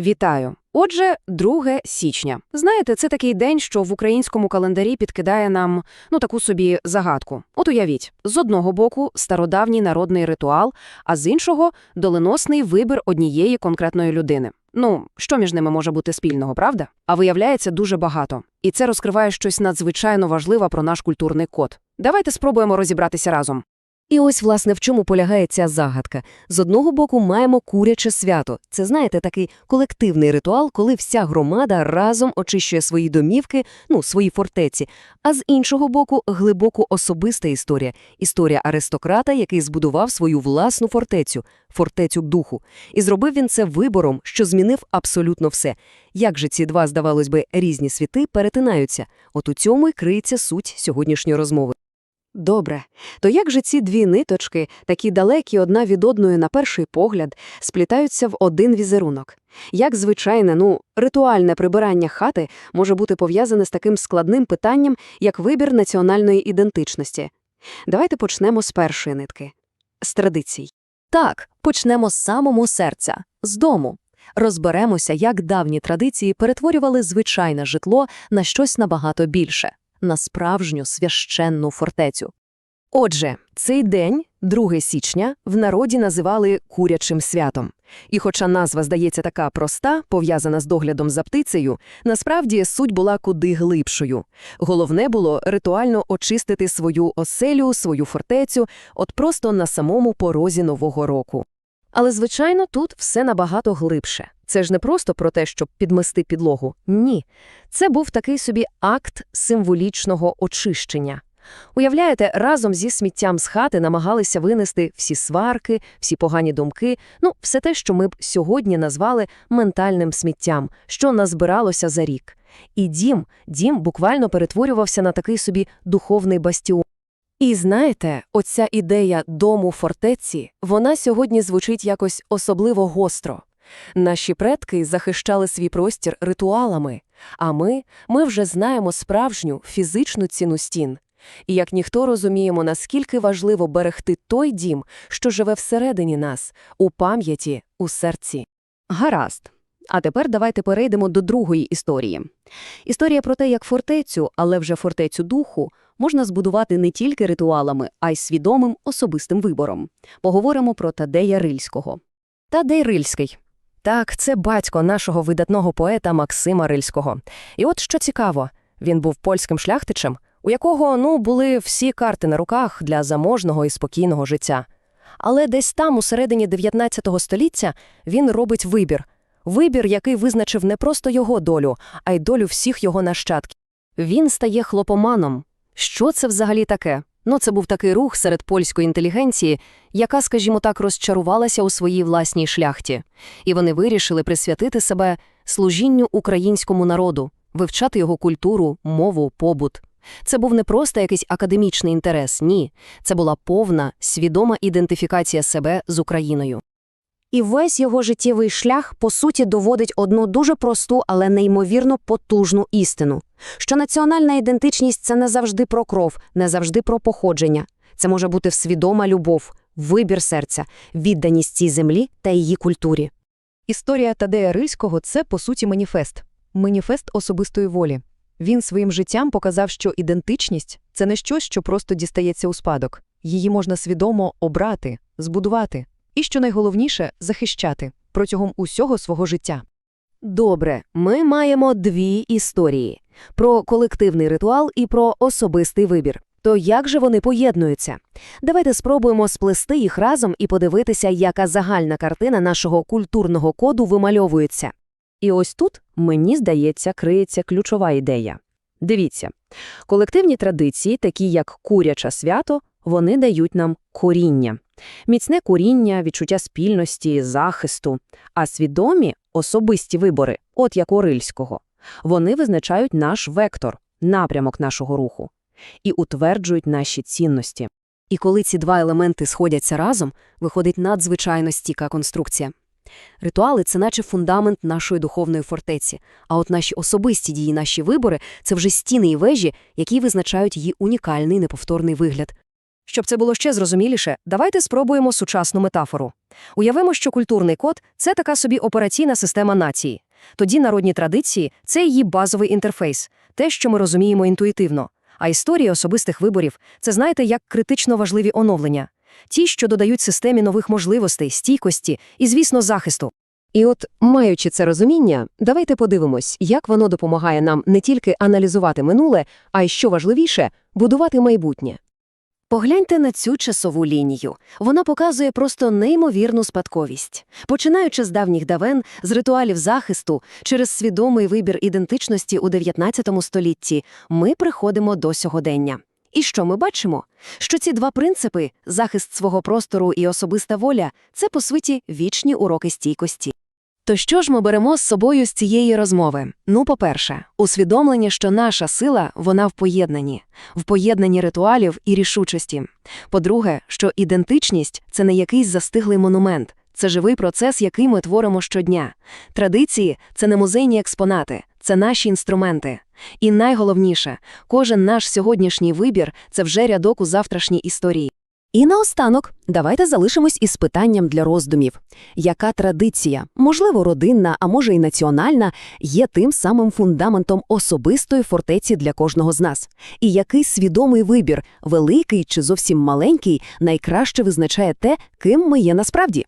Вітаю! Отже, 2 січня. Знаєте, це такий день, що в українському календарі підкидає нам, ну, таку собі загадку. От уявіть, з одного боку – стародавній народний ритуал, а з іншого – доленосний вибір однієї конкретної людини. Ну, що між ними може бути спільного, правда? А виявляється дуже багато. І це розкриває щось надзвичайно важливе про наш культурний код. Давайте спробуємо розібратися разом. І ось, власне, в чому полягає ця загадка. З одного боку маємо куряче свято. Це, знаєте, такий колективний ритуал, коли вся громада разом очищує свої домівки, ну, свої фортеці. А з іншого боку, глибоко особиста історія. Історія аристократа, який збудував свою власну фортецю, фортецю духу. І зробив він це вибором, що змінив абсолютно все. Як же ці два, здавалось би, різні світи перетинаються? От у цьому й криється суть сьогоднішньої розмови. Добре. То як же ці дві ниточки, такі далекі одна від одної на перший погляд, сплітаються в один візерунок? Як звичайне, ну, ритуальне прибирання хати може бути пов'язане з таким складним питанням, як вибір національної ідентичності? Давайте почнемо з першої нитки – з традицій. Так, почнемо з самого серця, з дому. Розберемося, як давні традиції перетворювали звичайне житло на щось набагато більше – на справжню священну фортецю. Отже, цей день, 2 січня, в народі називали «курячим святом». І хоча назва здається така проста, пов'язана з доглядом за птицею, насправді суть була куди глибшою. Головне було ритуально очистити свою оселю, свою фортецю, от просто на самому порозі Нового року. Але, звичайно, тут все набагато глибше. Це ж не просто про те, щоб підмести підлогу. Ні. Це був такий собі акт символічного очищення. Уявляєте, разом зі сміттям з хати намагалися винести всі сварки, всі погані думки, ну, все те, що ми б сьогодні назвали ментальним сміттям, що назбиралося за рік. І дім, дім буквально перетворювався на такий собі духовний бастіон. І знаєте, оця ідея дому-фортеці, вона сьогодні звучить якось особливо гостро. Наші предки захищали свій простір ритуалами, а ми, ми вже знаємо справжню фізичну ціну стін. І як ніхто розуміємо, наскільки важливо берегти той дім, що живе всередині нас, у пам'яті, у серці. Гаразд. А тепер давайте перейдемо до другої історії. Історія про те, як фортецю, але вже фортецю духу, можна збудувати не тільки ритуалами, а й свідомим особистим вибором. Поговоримо про Тадея Рильського. Тадей Рильський. Так, це батько нашого видатного поета Максима Рильського. І от що цікаво, він був польським шляхтичем, у якого, ну, були всі карти на руках для заможного і спокійного життя. Але десь там, у середині 19 століття, він робить вибір. Вибір, який визначив не просто його долю, а й долю всіх його нащадків. Він стає хлопоманом. Що це взагалі таке? Ну, це був такий рух серед польської інтелігенції, яка, скажімо так, розчарувалася у своїй власній шляхті. І вони вирішили присвятити себе служінню українському народу, вивчати його культуру, мову, побут. Це був не просто якийсь академічний інтерес, ні. Це була повна, свідома ідентифікація себе з Україною. І весь його життєвий шлях, по суті, доводить одну дуже просту, але неймовірно потужну істину, що національна ідентичність – це не завжди про кров, не завжди про походження. Це може бути свідома любов, вибір серця, відданість цій землі та її культурі. Історія Тадея Рильського – це, по суті, маніфест. Маніфест особистої волі. Він своїм життям показав, що ідентичність – це не щось, що просто дістається у спадок. Її можна свідомо обрати, збудувати. І, що найголовніше, захищати протягом усього свого життя. Добре, ми маємо дві історії – про колективний ритуал і про особистий вибір. То як же вони поєднуються? Давайте спробуємо сплести їх разом і подивитися, яка загальна картина нашого культурного коду вимальовується. І ось тут, мені здається, криється ключова ідея. Дивіться, колективні традиції, такі як куряча свято, вони дають нам коріння. Міцне коріння, відчуття спільності, захисту, а свідомі особисті вибори, от як у Рильського, вони визначають наш вектор, напрямок нашого руху і утверджують наші цінності. І коли ці два елементи сходяться разом, виходить надзвичайно стійка конструкція. Ритуали це наче фундамент нашої духовної фортеці, а от наші особисті дії, наші вибори це вже стіни і вежі, які визначають її унікальний неповторний вигляд. Щоб це було ще зрозуміліше, давайте спробуємо сучасну метафору. Уявимо, що культурний код – це така собі операційна система нації. Тоді народні традиції – це її базовий інтерфейс, те, що ми розуміємо інтуїтивно. А історії особистих виборів – це, знаєте, як критично важливі оновлення. Ті, що додають системі нових можливостей, стійкості і, звісно, захисту. І от, маючи це розуміння, давайте подивимось, як воно допомагає нам не тільки аналізувати минуле, а й, що важливіше, будувати майбутнє. Погляньте на цю часову лінію. Вона показує просто неймовірну спадковість. Починаючи з давніх давен, з ритуалів захисту, через свідомий вибір ідентичності у 19 столітті, ми приходимо до сьогодення. І що ми бачимо? Що ці два принципи – захист свого простору і особиста воля – це, по суті, вічні уроки стійкості. То що ж ми беремо з собою з цієї розмови? Ну, по-перше, усвідомлення, що наша сила, вона в поєднанні, в поєднанні ритуалів і рішучості. По-друге, що ідентичність – це не якийсь застиглий монумент, це живий процес, який ми творимо щодня. Традиції – це не музейні експонати, це наші інструменти. І найголовніше, кожен наш сьогоднішній вибір – це вже рядок у завтрашній історії. І наостанок, давайте залишимось із питанням для роздумів. Яка традиція, можливо, родинна, а може і національна, є тим самим фундаментом особистої фортеці для кожного з нас? І який свідомий вибір, великий чи зовсім маленький, найкраще визначає те, ким ми є насправді?